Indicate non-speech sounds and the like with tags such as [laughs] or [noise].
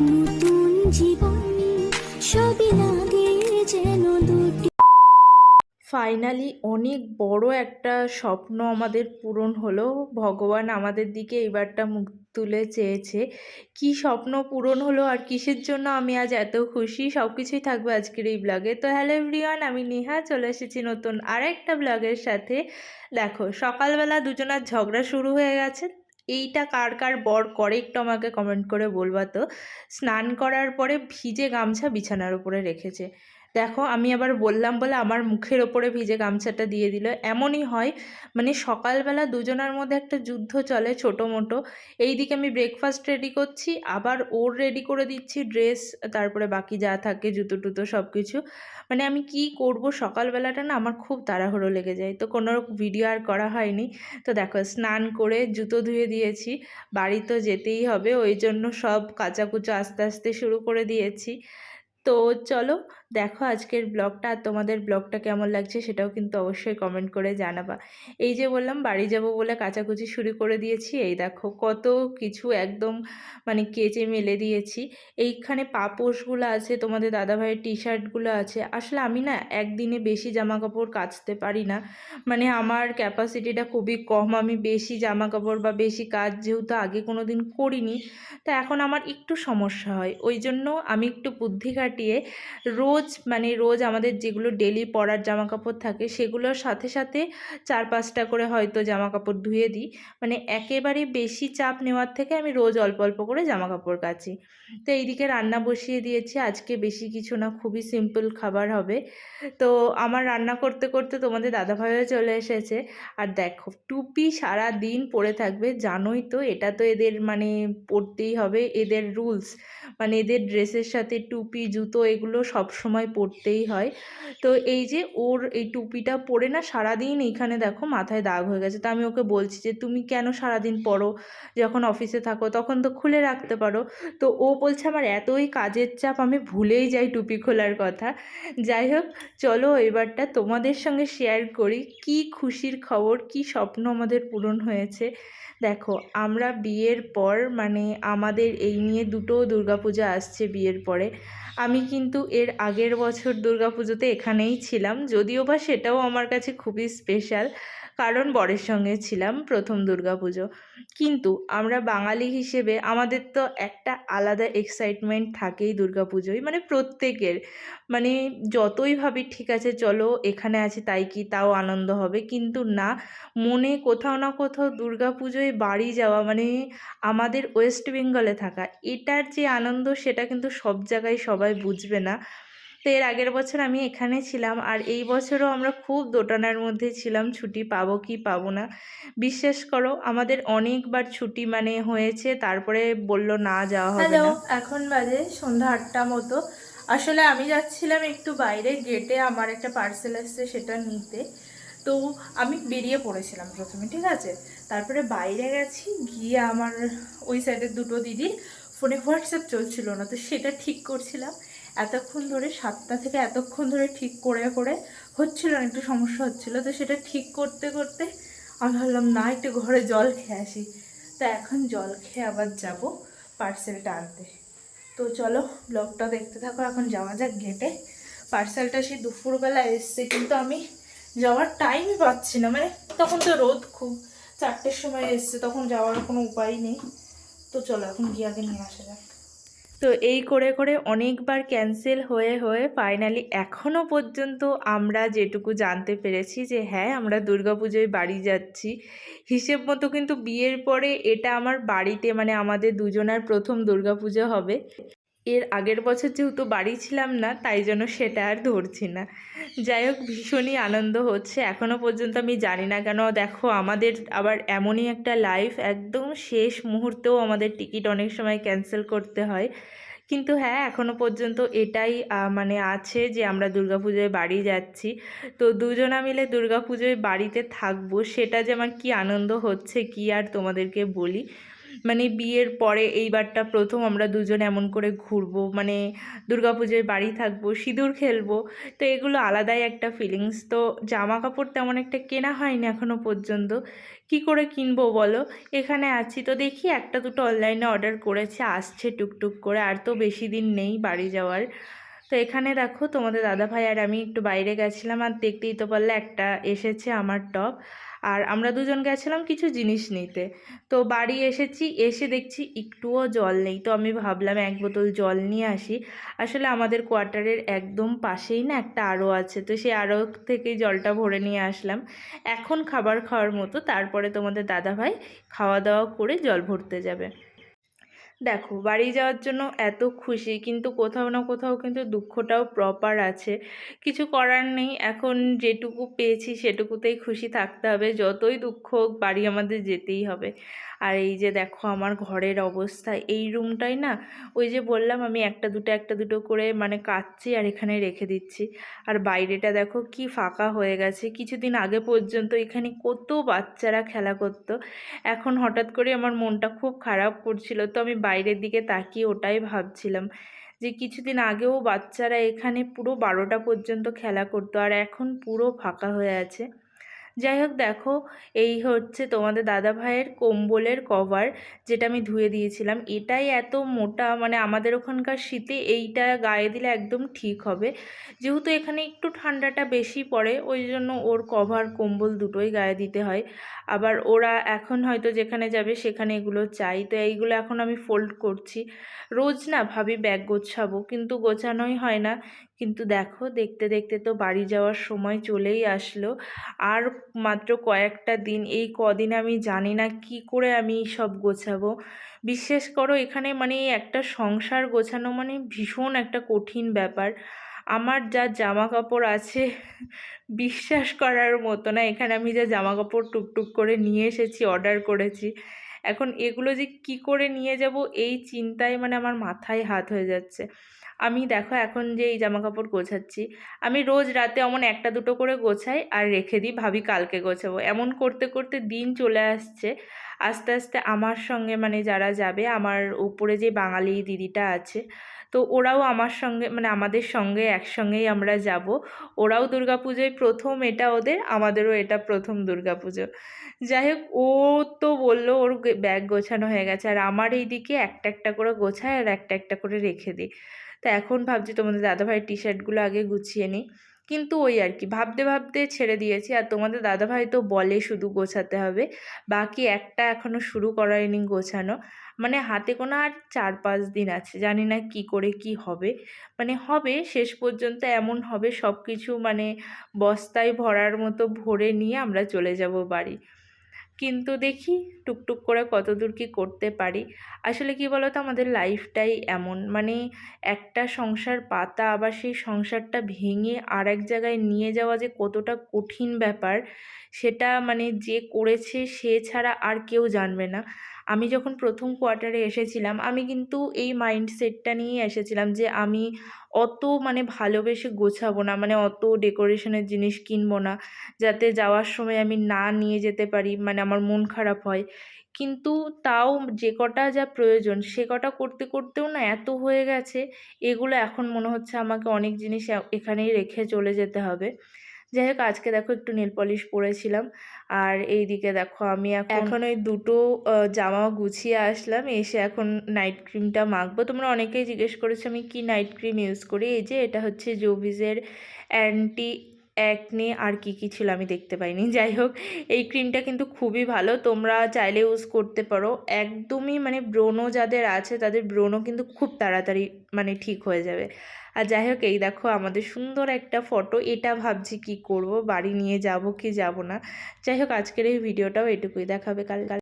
নতুন জীবন। ফাইনালি অনেক বড় একটা স্বপ্ন আমাদের পূরণ হলো। ভগবান আমাদের দিকে এবারটা মুখ তুলে চেয়েছে। কি স্বপ্ন পূরণ হলো আর কিসের জন্য আমি আজ এত খুশি? সব কিছুই থাকবে আজকের এই ব্লগে তো হ্যালো এভরিওয়ান আমি নেহা, চলে এসেছি নতুন আরেকটা ব্লগের সাথে। দেখো, সকালবেলা দুজনার ঝগড়া শুরু হয়ে গেছে। এইটা কার কার বর করে একটু আমাকে কমেন্ট করে বলবা তো? স্নান করার পরে ভিজে গামছা বিছানার উপরে রেখেছে। দেখো, আমি আবার বললাম বলে আমার মুখের ওপরে ভিজে গামছাটা দিয়ে দিল। এমনই হয় মানে সকালবেলা দুজনের মধ্যে একটা যুদ্ধ চলে ছোটো মোটো। এইদিকে আমি ব্রেকফাস্ট রেডি করছি, আবার ওর রেডি করে দিচ্ছি ড্রেস তারপরে বাকি যা থাকে, জুতো টুতো সব কিছু মানে আমি কি করব সকালবেলাটা না আমার খুব তাড়াহুড়ো লেগে যায়। তো কোনো ভিডিও আর করা হয়নি। তো দেখো, স্নান করে জুতো ধুয়ে দিয়েছি, বাড়ি তো যেতেই হবে, ওই জন্য সব কাচাকুচো আস্তে আস্তে শুরু করে দিয়েছি। তো চলো দেখো আজকের ব্লগটা আর তোমাদের ব্লগটা কেমন লাগছে সেটাও কিন্তু অবশ্যই কমেন্ট করে জানাবা। এই যে বললাম বাড়ি যাব বলে কাচাকুচি শুরু করে দিয়েছি, এই দেখো কত কিছু একদম মানে কেচে মেলে দিয়েছি। এইখানে পাপোশগুলো আছে, তোমাদের দাদাভাইয়ের টি শার্টগুলো আছে। আসলে আমি না একদিনে বেশি জামা কাপড় কাচতে পারি না। মানে আমার ক্যাপাসিটিটা খুবই কম, আমি বেশি জামা কাপড় বা বেশি কাজ যেহেতু আগে কোনো দিন করিনি, তা এখন আমার একটু সমস্যা হয়। ওই জন্য আমি একটু বুদ্ধি কাটিয়ে রোজ মানে রোজ আমাদের যেগুলো ডেলি পরার জামা কাপড় থাকে, সেগুলোর সাথে সাথে চার পাঁচটা করে হয়তো জামা কাপড় ধুয়ে দিই। মানে একেবারে বেশি চাপ নেওয়ার থেকে আমি রোজ অল্প অল্প করে জামা কাপড় কাচি। তো এইদিকে রান্না বসিয়ে দিয়েছি। আজকে বেশি কিছু না, খুবই সিম্পল খাবার হবে। তো আমার রান্না করতে করতে তোমাদের দাদাভাইও চলে এসেছে। আর দেখো, টুপি সারা দিন পরে থাকবে, জানোই তো এটা তো এদের মানে পরতেই হবে, এদের রুলস মানে এদের ড্রেসের সাথে টুপি, জুতো এগুলো সব সময় পরতেই হয়। তো এই যে ওর এই টুপিটা পরে না সারাদিন এইখানে দেখো মাথায় দাগ হয়ে গেছে। তো আমি ওকে বলছি যে, তুমি কেন সারাদিন পরো যখন অফিসে থাকো তখন তো খুলে রাখতে পারো। তো ও বলছে, আমার এতই কাজের চাপ, আমি ভুলেই যাই টুপি খোলার কথা। যাই হোক, চলো এবারটা তোমাদের সঙ্গে শেয়ার করি। কি খুশির খবর, কি স্বপ্ন আমাদের পূরণ হয়েছে? দেখো, আমরা বিয়ের পর মানে আমাদের এই নিয়ে দুটো দুর্গাপূজা আসছে বিয়ের পরে। আমি কিন্তু এর আগের বছর দুর্গাপুজোতে এখানেই ছিলাম, যদিও বা সেটাও আমার কাছে খুবই স্পেশাল কারণ বরের সঙ্গে ছিলাম প্রথম দুর্গাপুজো। কিন্তু আমরা বাঙালি হিসেবে আমাদের তো একটা আলাদা এক্সাইটমেন্ট থাকেই দুর্গাপুজোয় মানে প্রত্যেকের। মানে যতই ভাবি ঠিক আছে, চলো এখানে আছি তাই কি তাও আনন্দ হবে, কিন্তু না, মনে কোথাও না কোথাও দুর্গাপুজোয় বাড়ি যাওয়া মানে আমাদের ওয়েস্ট বেঙ্গলে থাকা, এটার যে আনন্দ সেটা কিন্তু সব জায়গায় সবাই বুঝবে না। তো এর আগের বছর আমি এখানে ছিলাম আর এই বছরও আমরা খুব দোটানার মধ্যে ছিলাম ছুটি পাবো কি পাবো না। বিশ্বাস করো আমাদের অনেকবার ছুটি মানে হয়েছে তারপরে বলল না যাওয়া হবে না। এখন বাজে সন্ধ্যা আটটা মতো। আসলে আমি যাচ্ছিলাম একটু বাইরে গেটে আমার একটা পার্সেল আসছে সেটা নিতে। তো আমি বেরিয়ে পড়েছিলাম প্রথমে ঠিক আছে? তারপরে বাইরে গেছি গিয়ে আমার ওই সাইডের দুটো দিদির ফোনে হোয়াটসঅ্যাপ চলছিল না তো সেটা ঠিক করছিলাম। এতক্ষণ ধরে সাতটা থেকে এতক্ষণ ধরে ঠিক করে করে হচ্ছিল না, একটু সমস্যা হচ্ছিল। তো সেটা ঠিক করতে করতে আমি ভাবলাম, না, একটু ঘরে জল খেয়ে আসি। তো এখন জল খেয়ে আবার যাব পার্সেলটা আনতে। তো চলো, ব্লগটা দেখতে থাকো, এখন যাওয়া যাক গেটে পার্সেলটা সেই দুপুরবেলা এসছে, কিন্তু আমি যাওয়ার টাইমই পাচ্ছি না। মানে তখন তো রোদ খুব, চারটের সময় এসছে, তখন যাওয়ার কোনো উপায় নেই। তো চলো, এখন গিয়ে আগে নিয়ে আসা যাক। তো এই করে করে অনেকবার ক্যান্সেল হয়ে হয়ে ফাইনালি এখনও পর্যন্ত আমরা যেটুকু জানতে পেরেছি যে হ্যাঁ আমরা দুর্গাপুজোয় বাড়ি যাচ্ছি। হিসেব মতো কিন্তু বিয়ের পরে এটা আমার বাড়িতে মানে আমাদের দুজনার প্রথম দুর্গাপুজো হবে। এর আগের বছর যেহেতু বাড়ি ছিলাম না, তাই জন্য সেটা আর ধরছি না। যাই হোক, ভীষণই আনন্দ হচ্ছে। এখনও পর্যন্ত আমি জানি না কেন, দেখো আমাদের আবার এমনই একটা লাইফ একদম শেষ মুহূর্তেও আমাদের টিকিট অনেক সময় ক্যান্সেল করতে হয়। কিন্তু হ্যাঁ এখনও পর্যন্ত এটাই মানে আছে যে আমরা দুর্গাপুজোয় বাড়ি যাচ্ছি। তো দুজনা মিলে দুর্গাপুজোয় বাড়িতে থাকব, সেটা যে আমার কী আনন্দ হচ্ছে, কি আর তোমাদেরকে বলি। মানে বিয়ের পরে এইবারটা প্রথম আমরা দুজন এমন করে ঘুরবো মানে দুর্গাপুজোয় বাড়ি থাকব, সিঁদুর খেলব, তো এগুলো আলাদাই একটা ফিলিংস তো জামা কাপড় তেমন একটা কেনা হয়নি এখনও পর্যন্ত। কি করে কিনবো বলো? এখানে আছি তো দেখি একটা দুটো অনলাইনে অর্ডার করেছে, আসছে টুকটুক করে, আর তো বেশি দিন নেই বাড়ি যাওয়ার। তো এখানে দেখো তোমাদের দাদাভাই আর আমি একটু বাইরে গেছিলাম, আর দেখতেই তো পারলে একটা এসেছে আমার টপ আর আমরা দুজন গেছিলাম কিছু জিনিস নিতে। তো বাড়ি এসেছি, এসে দেখছি একটুও জল নেই। তো আমি ভাবলাম এক বোতল জল নিয়ে আসি। আসলে আমাদের কোয়ার্টারের একদম পাশেই না একটা আরও আছে। তো সেই আরও থেকেই জলটা ভরে নিয়ে আসলাম। এখন খাবার খাওয়ার মতো, তারপরে তোমাদের দাদাভাই খাওয়া দাওয়া করে জল ভরতে যাবে। দেখো, বাড়ি যাওয়ার জন্য এত খুশি, কিন্তু কোথাও না কোথাও কিন্তু দুঃখটাও প্রপার আছে। কিছু করার নেই, এখন যেটুকু পেয়েছি সেটুকুতেই খুশি থাকতে হবে। যতই দুঃখ হোক, বাড়ি আমাদের যেতেই হবে। আর এই যে দেখো আমার ঘরের অবস্থা, এই রুমটাই না, ওই যে বললাম আমি একটা দুটো একটা দুটো করে মানে কাচ্ছি আর এখানে রেখে দিচ্ছি। আর বাইরেটা দেখো কি ফাঁকা হয়ে গেছে, কিছুদিন আগে পর্যন্ত এখানে কত বাচ্চারা খেলা করতো। এখন হঠাৎ করে আমার মনটা খুব খারাপ করছিল, তো আমি বাইরের দিকে তাকিয়ে ওটাই ভাবছিলাম যে কিছুদিন আগেও বাচ্চারা এখানে পুরো বারোটা পর্যন্ত খেলা করতো আর এখন পুরো ফাঁকা হয়ে আছে। যাই হোক দেখো, এই হচ্ছে তোমাদের দাদা ভাইয়ের কম্বলের কভার যেটা আমি ধুয়ে দিয়েছিলাম। এটাই এত মোটা মানে আমাদের ওখানকার শীতে এইটা গায়ে দিলে একদম ঠিক হবে। যেহেতু এখানে একটু ঠান্ডাটা বেশি পড়ে, ওই জন্য ওর কভার কম্বল দুটোই গায়ে দিতে হয়। আবার ওরা এখন হয়তো যেখানে যাবে সেখানে এগুলো চাই। তো এইগুলো এখন আমি ফোল্ড করছি। রোজ না ভাবি ব্যাগ গোছাবো, কিন্তু গোছানোই হয় না। কিন্তু দেখো দেখতে দেখতে তো বাড়ি যাওয়ার সময় চলেই আসলো। আর মাত্র কয়েকটা দিন, এই কদিন আমি জানি না কি করে আমি সব গোছাবো। বিশ্বাস করো, এখানে মানে একটা সংসার গোছানো মানে ভীষণ একটা কঠিন ব্যাপার। আমার যা জামা কাপড় আছে, বিশ্বাস করার মতো না, এখানে আমি যা জামা কাপড় টুকটুক করে নিয়ে এসেছি অর্ডার করেছি। এখন এগুলো যে কি করে নিয়ে যাব, এই চিন্তায় মানে আমার মাথায় হাত হয়ে যাচ্ছে। আমি দেখো এখন যে এই জামা কাপড় গোছাচ্ছি, আমি রোজ রাতে অমন একটা দুটো করে গোছাই আর রেখে দিই, ভাবি কালকে গোছাবো। এমন করতে করতে দিন চলে আসছে। আস্তে আস্তে আমার সঙ্গে মানে যারা যাবে, আমার উপরে যে বাঙালি দিদিটা আছে, তো ওরাও আমার সঙ্গে মানে আমাদের সঙ্গে একসঙ্গেই আমরা যাব। ওরাও দুর্গাপুজোয় প্রথম এটা ওদের, আমাদেরও এটা প্রথম দুর্গাপুজো। যাই হোক, ও তো বলল ওর ব্যাগ গোছানো হয়ে গেছে। আর আমার এই দিকে একটা একটা করে গোছায় আর একটা একটা করে রেখে দিই। তো এখন ভাবছি তোমাদের দাদাভাইয়ের টি শার্টগুলো আগে গুছিয়ে নিই। কিন্তু ওই আর কি, ভাবতে ভাবতে ছেড়ে দিয়েছি। আর তোমাদের দাদাভাই তো বলে শুধু গোছাতে হবে। বাকি একটা এখনও শুরু করায়নি গোছানো। মানে হাতে কোনো আর চার পাঁচ দিন আছে, জানি না কি করে কি হবে। মানে হবে, শেষ পর্যন্ত এমন হবে সব কিছু মানে বস্তায় ভরার মতো ভরে নিয়ে আমরা চলে যাব বাড়ি। কিন্তু দেখি টুকটুক করে কতদূর কী করতে পারি। আসলে কি বলতো, আমাদের লাইফটাই এমন। মানে একটা সংসার পাতা, আবার সেই সংসারটা ভেঙে আর এক জায়গায় নিয়ে যাওয়া যে কতটা কঠিন ব্যাপার, সেটা মানে যে করেছে সে ছাড়া আর কেউ জানবে না। আমি যখন প্রথম কোয়ার্টারে এসেছিলাম, আমি কিন্তু এই মাইন্ডসেটটা নিয়েই এসেছিলাম যে আমি অত মানে ভালোবেসে গোছাবো না মানে অত ডেকোরেশনের জিনিস কিনবো না, যাতে যাওয়ার সময় আমি না নিয়ে যেতে পারি মানে আমার মন খারাপ হয়। কিন্তু তাও যে কটা যা প্রয়োজন, সে কটা করতে করতেও না এত হয়ে গেছে, এগুলো এখন মনে হচ্ছে আমাকে অনেক জিনিস এখানেই রেখে চলে যেতে হবে। যাই হোক আজকে দেখো একটু নেল পলিশ পরেছিলাম। আর এই দিকে দেখো আমি এখন ওই দুটো জামা গুছিয়ে আসলাম। এসে এখন নাইট ক্রিমটা মাখবো। তোমরা অনেকেই জিজ্ঞেস করেছ আমি কি নাইট ক্রিম ইউজ করি? এই যে এটা হচ্ছে জোভিজের অ্যান্টি অ্যাকনে আর কি কি ছিল আমি দেখতে পাইনি। [laughs] যাই হোক এই ক্রিমটা কিন্তু খুবই ভালো। তোমরা চাইলে ইউজ করতে পারো। একদমই মানে ব্রণ যাদের আছে তাদের ব্রণও কিন্তু খুব তাড়াতাড়ি মানে ঠিক হয়ে যাবে। আর যাই হোক, এই দেখো আমাদের সুন্দর একটা ফটো। এটা ভাবছি কি করব? বাড়ি নিয়ে যাব কি যাব না? যাই হোক, আজকের এই ভিডিওটাও এটুকুই। দেখাবে কাল কাল।